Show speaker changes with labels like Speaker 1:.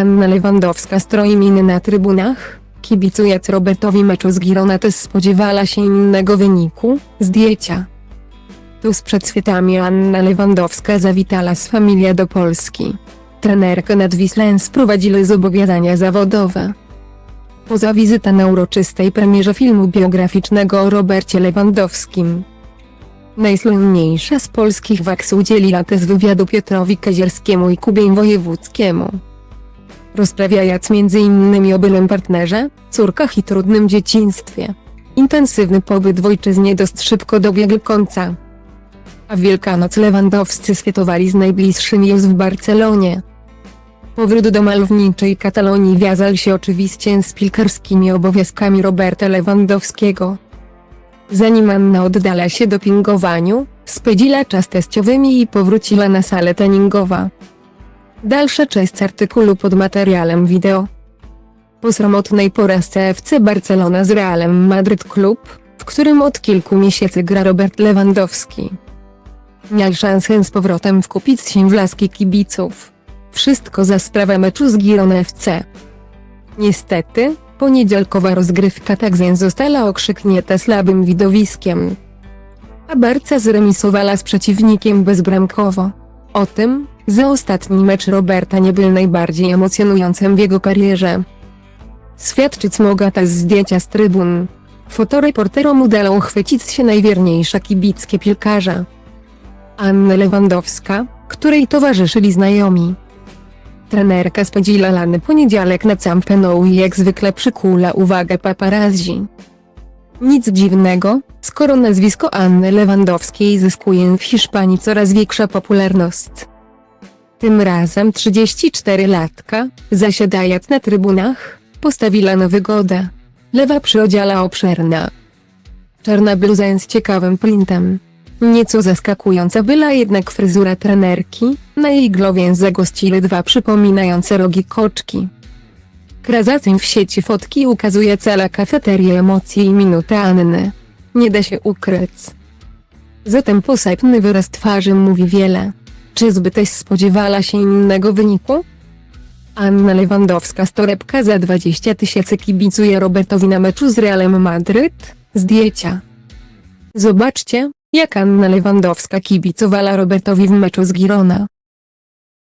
Speaker 1: Anna Lewandowska stroi miny na trybunach. Kibicując Robertowi meczu z Girona też spodziewała się innego wyniku, zdjęcia. Tuż przed świętami Anna Lewandowska zawitała z familią do Polski. Trenerkę nad Wislę sprowadzili zobowiązania zawodowe. Poza wizyta na uroczystej premierze filmu biograficznego o Robercie Lewandowskim. Najsłynniejsza z polskich waks udzieliła też wywiadu Piotrowi Kazierskiemu i Kubie Wojewódzkiemu. Rozprawiając m.in. o byłym partnerze, córkach i trudnym dzieciństwie. Intensywny pobyt w ojczyźnie dość szybko dobiegł końca. A Wielkanoc Lewandowscy świętowali z najbliższymi już w Barcelonie. Powrót do malowniczej Katalonii wiązał się oczywiście z piłkarskimi obowiązkami Roberta Lewandowskiego. Zanim Anna oddala się dopingowaniu, spędziła czas teściowymi i powróciła na salę treningową. Dalsza część artykułu pod materiałem wideo. Po sromotnej porażce FC Barcelona z Realem Madryt klub, w którym od kilku miesięcy gra Robert Lewandowski. Miał szansę z powrotem wkupić się w laski kibiców. Wszystko za sprawę meczu z Girona FC. Niestety, poniedziałkowa rozgrywka Takzen została okrzyknięta słabym widowiskiem. A Barca zremisowała z przeciwnikiem bezbramkowo. O tym, że ostatni mecz Roberta nie był najbardziej emocjonującym w jego karierze. Świadczyć mogła też zdjęcia z trybun. Fotoreporterom udało chwycić się najwierniejsza kibickie piłkarza. Anna Lewandowska, której towarzyszyli znajomi. Trenerka spędziła lany poniedziałek na Camp Nou i jak zwykle przykula uwagę paparazzi. Nic dziwnego, skoro nazwisko Anny Lewandowskiej zyskuje w Hiszpanii coraz większa popularność. Tym razem 34-latka, zasiadając na trybunach, postawiła na wygodę. Lewa przyodziala obszerna. Czarna bluza z ciekawym printem. Nieco zaskakująca była jednak fryzura trenerki, na jej głowie zagościły dwa przypominające rogi koczki. Krazaceń w sieci fotki ukazuje cała kafeteria emocji i minuty Anny. Nie da się ukryć. Zatem posępny wyraz twarzy mówi wiele. Czy zbyteś spodziewała się innego wyniku? Anna Lewandowska z torebka za 20 tysięcy kibicuje Robertowi na meczu z Realem Madryt? Zdjęcia. Zobaczcie, jak Anna Lewandowska kibicowała Robertowi w meczu z Girona.